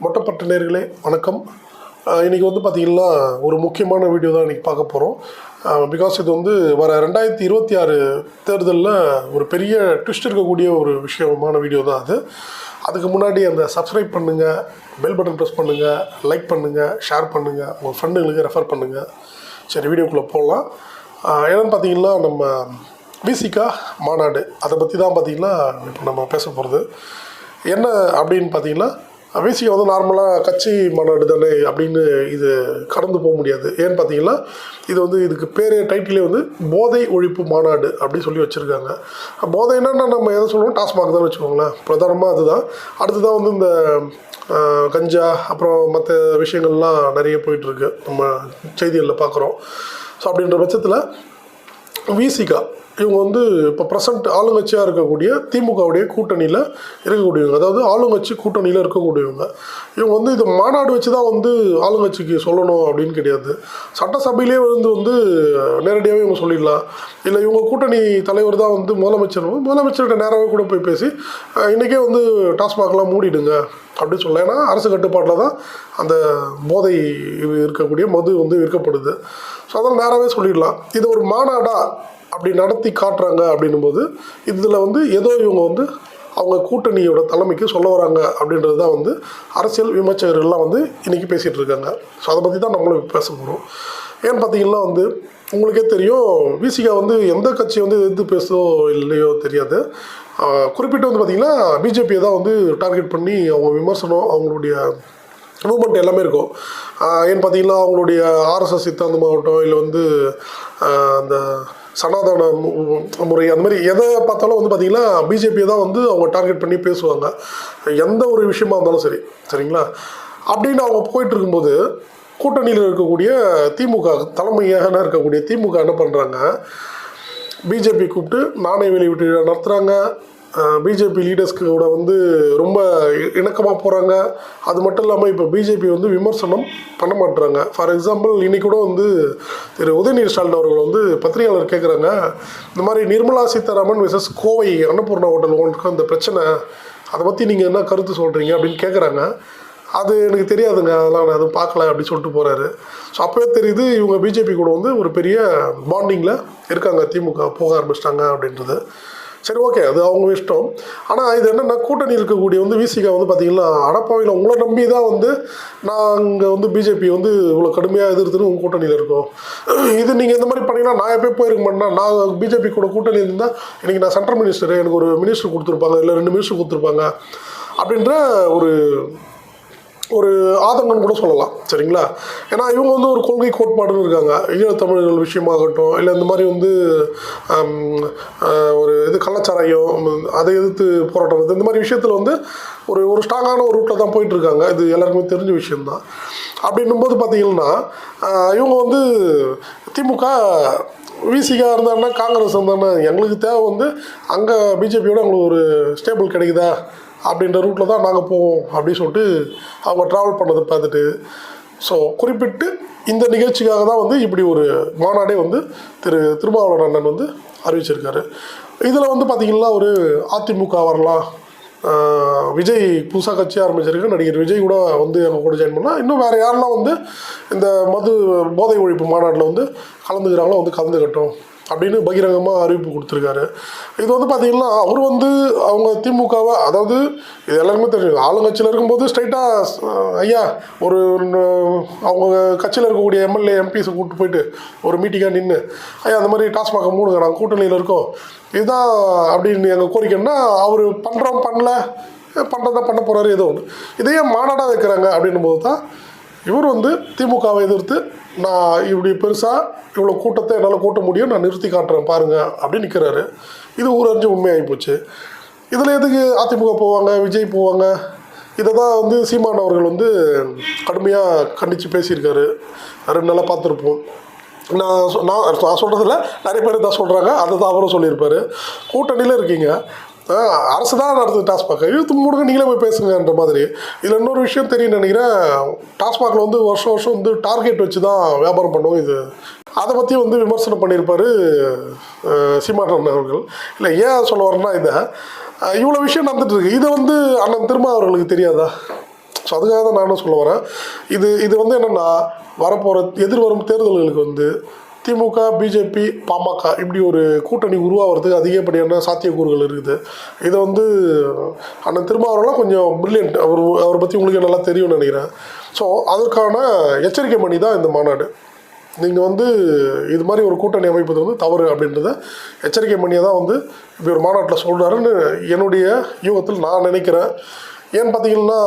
மொட்டைப்பட்ட நேர்களே வணக்கம். இன்றைக்கி இன்னைக்கு வந்து பார்த்திங்கன்னா ஒரு முக்கியமான வீடியோ தான் இன்றைக்கி பார்க்க போகிறோம் பிகாஸ் இது வந்து வர ரெண்டாயிரத்தி இருபத்தி ஆறு தேர்தலில் ஒரு பெரிய ட்விஸ்ட் இருக்கக்கூடிய ஒரு விஷயமான வீடியோ தான் அது. அதுக்கு முன்னாடி அந்த சப்ஸ்கிரைப் பண்ணுங்கள் பெல் பட்டன் ப்ரெஸ் பண்ணுங்கள் லைக் பண்ணுங்கள் ஷேர் பண்ணுங்கள் உங்கள் ஃப்ரெண்டுங்களுக்கு ரெஃபர் பண்ணுங்கள் சரி வீடியோக்குள்ளே போகலாம் என்னென்னு பார்த்தீங்கன்னா நம்ம விசிகா மாநாடு அதை பற்றி தான் பார்த்தீங்கன்னா இப்போ நம்ம பேச போகிறது என்ன அப்படின்னு பார்த்தீங்கன்னா விசிகா வந்து நார்மலாக கட்சி மாநாடு தானே அப்படின்னு இது கடந்து போக முடியாது. ஏன்னு பார்த்தீங்கன்னா இது வந்து இதுக்கு பேர் டைட்டிலே வந்து போதை ஒழிப்பு மாநாடு அப்படின்னு சொல்லி வச்சுருக்காங்க. போதைன்னா நம்ம எதை சொல்லுவோம்? டாஸ்மாக் தான் வச்சுக்கோங்களேன். பிரதானமாக அதுதான். அடுத்ததான் வந்து இந்த கஞ்சா அப்புறம் மற்ற விஷயங்கள்லாம் நிறைய போயிட்டுருக்கு. நம்ம செய்திகளில் பார்க்குறோம் ஸோ அப்படின்ற பட்சத்தில் விசிகா இவங்க வந்து இப்போ ப்ரெசண்ட் ஆளுங்கட்சியாக இருக்கக்கூடிய திமுகவுடைய கூட்டணியில் இருக்கக்கூடியவங்க. அதாவது ஆளுங்கட்சி கூட்டணியில் இருக்கக்கூடியவங்க. இவங்க வந்து இது மாநாடு வச்சு தான் வந்து ஆளுங்கட்சிக்கு சொல்லணும் அப்படின்னு கிடையாது. சட்டசபையிலே வந்து வந்து நேரடியாகவே இவங்க சொல்லிடலாம். இல்லை இவங்க கூட்டணி தலைவர் தான் வந்து முதலமைச்சர். முதலமைச்சர்கிட்ட நேராகவே கூட போய் பேசி இன்றைக்கே வந்து டாஸ்மாக்லாம் மூடிடுங்க அப்படின்னு சொல்லலாம். ஏன்னா அரசு கட்டுப்பாட்டில் தான் அந்த போதை இருக்கக்கூடிய மது வந்து விற்கப்படுது. ஸோ அதெல்லாம் நேராகவே சொல்லிடலாம். இது ஒரு மாநாடாக அப்படி நடத்தி காட்டுறாங்க அப்படின்னும் போது இதில் வந்து ஏதோ இவங்க வந்து அவங்க கூட்டணியோட தலைமைக்கு சொல்ல வராங்க அப்படின்றது தான் வந்து அரசியல் விமர்சகர்கள்லாம் வந்து இன்றைக்கி பேசிகிட்டு இருக்காங்க. ஸோ அதை பற்றி தான் நம்மளும் பேச போகிறோம் ஏன்னு பார்த்தீங்கன்னா வந்து உங்களுக்கே தெரியும் விசிகா வந்து எந்த கட்சி வந்து எதிர்த்து பேசுதோ இல்லையோ தெரியாது. குறிப்பிட்டு வந்து பார்த்திங்கன்னா பிஜேபியை தான் வந்து டார்கெட் பண்ணி அவங்க விமர்சனம் அவங்களுடைய மூமெண்ட் எல்லாமே இருக்கும். ஏன்னு பார்த்தீங்கன்னா அவங்களுடைய ஆர்எஸ்எஸ் சித்தாந்தமாகட்டும் இல்லை வந்து அந்த சனாதன முறை அந்த மாதிரி எதை பார்த்தாலும் வந்து பார்த்திங்கன்னா பிஜேபியை தான் வந்து அவங்க டார்கெட் பண்ணி பேசுவாங்க. எந்த ஒரு விஷயமா இருந்தாலும் சரி சரிங்களா? அப்படின்னு அவங்க போயிட்டு இருக்கும்போது கூட்டணியில் இருக்கக்கூடிய திமுக தலைமையாக இருக்கக்கூடிய திமுக என்ன பண்ணுறாங்க பிஜேபி கூப்பிட்டு நாணய வெளியீட்டு நடத்துகிறாங்க பிஜேபி லீடர்ஸ்க்கூட வந்து ரொம்ப இணக்கமாக போகிறாங்க அது மட்டும் இல்லாமல் இப்போ பிஜேபி வந்து விமர்சனம் பண்ண மாட்டுறாங்க ஃபார் எக்ஸாம்பிள் இன்னைக்கு கூட வந்து திரு உதயநிதி ஸ்டாலின் அவர்கள் வந்து பத்திரிகையாளர் கேட்குறாங்க இந்த மாதிரி நிர்மலா சீதாராமன் விசஸ் கோவை அன்னபூர்ணா ஹோட்டல் உங்களுக்கு அந்த பிரச்சனை அதை பற்றி நீங்கள் என்ன கருத்து சொல்கிறீங்க அப்படின்னு கேட்குறாங்க அது எனக்கு தெரியாதுங்க. அதெல்லாம் நான் எதுவும் பார்க்கல அப்படின்னு சொல்லிட்டு போகிறாரு ஸோ அப்போவே தெரியுது இவங்க பிஜேபி கூட வந்து ஒரு பெரிய பாண்டிங்கில் இருக்காங்க. திமுக போக ஆரம்பிச்சிட்டாங்க அப்படின்றது. சரி ஓகே அது அவங்க இஷ்டம். ஆனால் இது என்னென்னா கூட்டணி இருக்கக்கூடிய வந்து விசிகா வந்து பார்த்தீங்கன்னா அடப்பாவையில் உங்களை நம்பி தான் வந்து நாங்கள் வந்து பிஜேபி வந்து இவ்வளோ கடுமையாக எதிர்த்துன்னு உங்கள் கூட்டணியில் இருக்கோம். இது நீங்கள் இந்த மாதிரி பண்ணீங்கன்னா நான் எப்போ போயிருக்க மாட்டேன்னா நான் பிஜேபி கூட கூட்டணி இருந்தால் இன்றைக்கி நான் சென்ட்ரல் மினிஸ்டர் எனக்கு ஒரு மினிஸ்டர் கொடுத்துருப்பாங்க இல்லை ரெண்டு மினிஸ்டர் கொடுத்துருப்பாங்க அப்படின்ற ஒரு ஒரு ஆதங்கம் கூட சொல்லலாம் சரிங்களா? ஏன்னா இவங்க வந்து ஒரு கொள்கை கோட்பாடுன்னு இருக்காங்க. ஈழத்தமிழர்கள் விஷயமாகட்டும் இல்லை இந்த மாதிரி வந்து ஒரு இது கள்ளச்சாராயம் அதை எதிர்த்து போராட்டம் இந்த மாதிரி விஷயத்தில் வந்து ஒரு ஒரு ஸ்ட்ராங்கான ஒரு ரூட்டில் தான் போயிட்டுருக்காங்க. இது எல்லாருக்குமே தெரிஞ்ச விஷயம்தான். அப்படின்னும் போது பார்த்தீங்கன்னா இவங்க வந்து திமுக விசிகா இருந்தாங்கன்னா காங்கிரஸ் இருந்தாங்கன்னா எங்களுக்கு தேவை வந்து அங்கே பிஜேபியோட எங்களுக்கு ஒரு ஸ்டேபிள் கிடைக்குதா? அப்படின்ற ரூட்டில் தான் நாங்கள் போவோம் அப்படின்னு சொல்லிட்டு அவங்க ட்ராவல் பண்ணதை பார்த்துட்டு ஸோ குறிப்பிட்டு இந்த நிகழ்ச்சிக்காக தான் வந்து இப்படி ஒரு மாநாடே வந்து திரு திருமாவளவன் அண்ணன் வந்து அறிவிச்சிருக்காரு. இதில் வந்து பார்த்திங்கன்னா ஒரு அதிமுக வரலாம் விஜய் புதுசாக கட்சி ஆரம்பிச்சிருக்கு நடிகர் விஜய் கூட வந்து எங்கள் கூட ஜாயின் பண்ணால் இன்னும் வேறு யாரெல்லாம் வந்து இந்த மது போதை ஒழிப்பு மாநாட்டில் வந்து கலந்துக்கிறாங்களோ வந்து கலந்துக்கட்டும். அப்படின்னு பகிரங்கமாக அறிவிப்பு கொடுத்துருக்காரு. இது வந்து பார்த்திங்கன்னா அவர் வந்து அவங்க திமுகவை அதாவது இது எல்லாருமே தெரியும். ஆளுங்கட்சியில் இருக்கும்போது ஸ்ட்ரைட்டாக ஐயா ஒரு அவங்க கட்சியில் இருக்கக்கூடிய எம்எல்ஏ எம்பிஸை கூப்பிட்டு போயிட்டு ஒரு மீட்டிங்காக நின்று ஐயா அந்த மாதிரி டாஸ்மாக மூடுங்க நாங்கள் கூட்டணியில் இருக்கோம். இதுதான் அப்படின்னு எங்கள் கோரிக்கைன்னா அவர் பண்ணுறோம் பண்ணல. பண்ணுறதா பண்ண போகிறாரு ஏதோ ஒன்று இதையே மாநாடாக வைக்கிறாங்க அப்படின்னும் போது தான் இவர் வந்து திமுகவை எதிர்த்து நான் இப்படி பெருசாக இவ்வளோ கூட்டத்தை என்னால் கூட்ட முடியும் நான் நிறுத்தி காட்டுறேன் பாருங்கள் அப்படின்னு நிற்கிறாரு இது ஊரறிஞ்சு உண்மையாகி போச்சு. இதில் எதுக்கு அதிமுக போவாங்க விஜய் போவாங்க? இதை தான் வந்து சீமான் அவர்கள் வந்து கடுமையாக கண்டித்து பேசியிருக்காரு. ரெண்டு நாளாக பார்த்துருப்போம். நான் சொ- நான் நான் சொல்கிறதில்ல நிறைய பேர் தான் சொல்கிறாங்க அதை தான் அவரும் சொல்லியிருப்பாரு. கூட்டணியில் இருக்கீங்க. அரசு தான் நடத்துது டாஸ்மாக் இழுத்து மூடுங்க நீங்களே போய் பேசுங்கன்ற மாதிரி. இதில் இன்னொரு விஷயம் தெரியும் நினைக்கிறேன். டாஸ்மாகில் வந்து வருஷம் வருஷம் வந்து டார்கெட் வச்சு தான் வியாபாரம் பண்ணுவோம் இது அதை பற்றி வந்து விமர்சனம் பண்ணியிருப்பார் சீமான் அவர்கள். இல்லை ஏன் சொல்ல வரேன்னா இதை இவ்வளோ விஷயம் நடந்துட்டு இதை வந்து அண்ணன் திரும்ப அவர்களுக்கு தெரியாதா? ஸோ அதுக்காக தான் நானும் சொல்ல வரேன். இது இது வந்து என்னென்னா வரப்போகிற எதிர்வரும் தேர்தல்களுக்கு வந்து திமுக பிஜேபி பாமக இப்படி ஒரு கூட்டணி உருவாகிறதுக்கு அதிகப்படியான சாத்தியக்கூறுகள் இருக்குது. இதை வந்து அண்ணன் திருமாவளவன்லாம் கொஞ்சம் பிரில்லியன்ட் அவர் அவரை பற்றி உங்களுக்கு நல்லா தெரியும்னு நினைக்கிறேன். ஸோ அதற்கான எச்சரிக்கை மணி தான் இந்த மாநாடு. நீங்கள் வந்து இது மாதிரி ஒரு கூட்டணி அமைப்பது வந்து தவறு அப்படின்றத எச்சரிக்கை மணியை தான் வந்து இப்படி ஒரு மாநாட்டில் சொல்கிறாருன்னு என்னுடைய யூகத்தில் நான் நினைக்கிறேன். ஏன்னு பார்த்தீங்கன்னா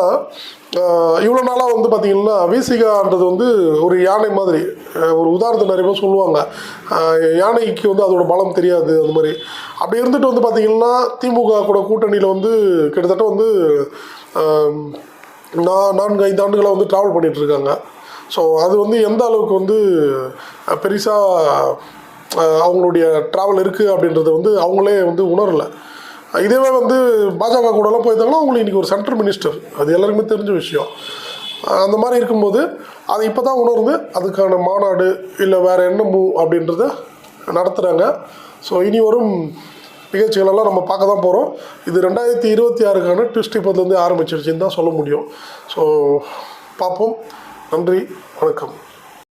இவ்வளோ நாளாக வந்து பார்த்திங்கன்னா விசிகான்றது வந்து ஒரு யானை மாதிரி ஒரு உதாரணத்தை நிறைய பேர் சொல்லுவாங்க. யானைக்கு வந்து அதோட பலம் தெரியாது அந்த மாதிரி. அப்படி இருந்துட்டு வந்து பார்த்திங்கன்னா திமுக கூட கூட்டணியில் வந்து கிட்டத்தட்ட வந்து நான் நான்கு ஐந்து ஆண்டுகளாக வந்து ட்ராவல் பண்ணிகிட்ருக்காங்க ஸோ அது வந்து எந்த அளவுக்கு வந்து பெருசாக அவங்களுடைய ட்ராவல் இருக்குது அப்படின்றத வந்து அவங்களே வந்து உணரலை. இதேவே வந்து பாஜக கூடலாம் போயிருந்தாங்கன்னா அவங்களுக்கு இன்றைக்கி ஒரு சென்ட்ரல் மினிஸ்டர் அது எல்லாருக்குமே தெரிஞ்ச விஷயம். அந்த மாதிரி இருக்கும்போது அதை இப்போ தான் உணர்ந்து அதுக்கான மாநாடு இல்லை வேறு என்ன மூவ் அப்படின்றத நடத்துகிறாங்க ஸோ இனி வரும் நிகழ்ச்சிகளெல்லாம் நம்ம பார்க்க தான் போகிறோம் இது ரெண்டாயிரத்தி இருபத்தி ஆறுக்கான ட்விஸ்ட் இப்போதுலேருந்து ஆரம்பிச்சிருச்சுன்னு தான் சொல்ல முடியும். ஸோ பார்ப்போம். நன்றி. வணக்கம்.